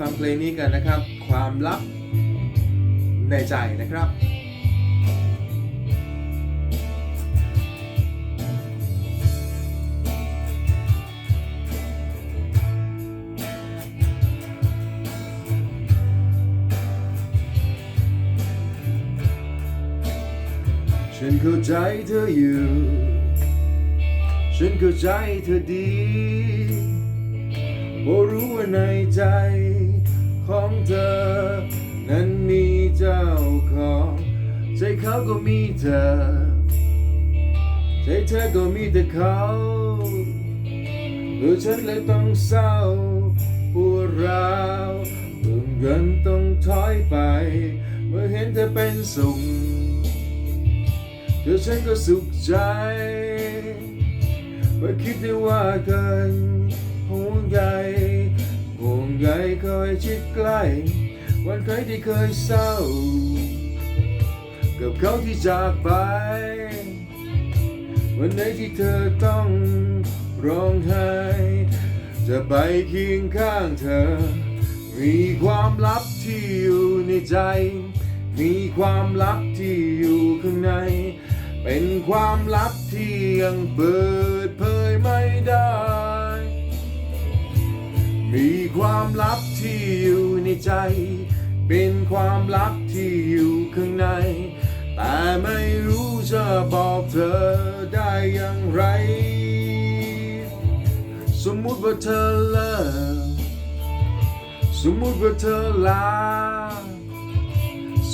ฟังเพลงนี้กันนะครับ ความลับในใจนะครับฉันเข้าใจเธออยู่ ฉันเข้าใจเธอดี เพอรู้ว่าในใจของเธอ นั้นมีเจ้าของ ใจเขาก็มีเธอ ใจเธอก็มีแต่เขาตัวฉันเลยต้องเศร้าปวดร้าวต้องเงินต้องถอยไป เมื่อเห็นเธอเป็นสุขเดี๋ยวฉันก็สุขใจเมื่อคิดได้ว่ากันห่ ชิดใกล้ วันเคยที่เคยเศร้า กับเขาที่จากไป วันไหนที่เธอต้องร้องไห้ จะไปเคียงข้างเธอ มีความลับที่อยู่ในใจ มีความลับที่อยู่ข้างใน เป็นความลับที่ยังเปิดเผยไม่ได้ มีความลับ ที่อยู่ในใจ เป็นความลับที่อยู่ข้างใน แต่ไม่รู้จะบอกเธอได้อย่างไร สมมุติว่าเธอเลิกสมมุติว่าเธอลา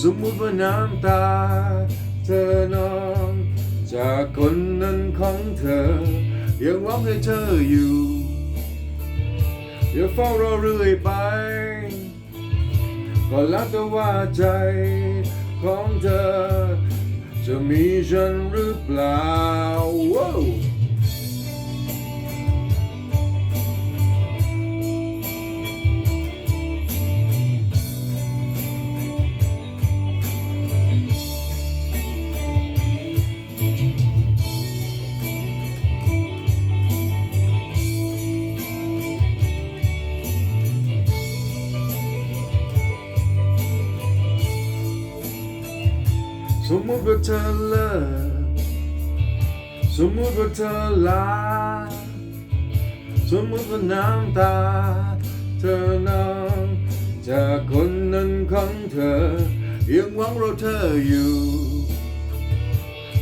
สมมุติว่าน้ำตา เธอนองจากคนนั้นของเธอ ยังหวังให้เธออยู่ อย่าเฝ้ารอเรื่อยไป ก็แล้วแต่ว่าใจของเธอ จะมีฉันหรือเปล่า สมมุติว่าเธอเลิกสมมุติว่าเธอลา สมมุติว่าน้ำตา เธอนองจากคนนั้นของเธอ ยังหวังรอเธออยู่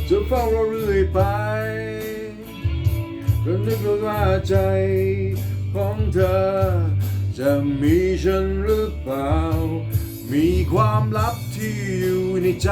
จะเฝ้ารอเรื่อยไปก็นึกว่าใจของเธอ จะมีฉันหรือเปล่า มีความลับที่อยู่ในใจ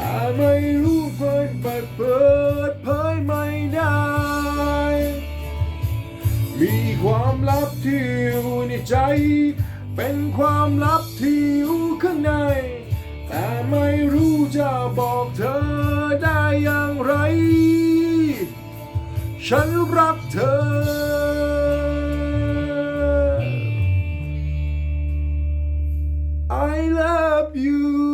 แต่ไม่รู้เปิดเปิดเปิดเผยไม่ได้ มีความลับที่อยู่ในใจ เป็นความลับที่อยู่ข้างใน แต่ไม่รู้จะบอกเธอได้อย่างไร ฉันรักเธอ I love you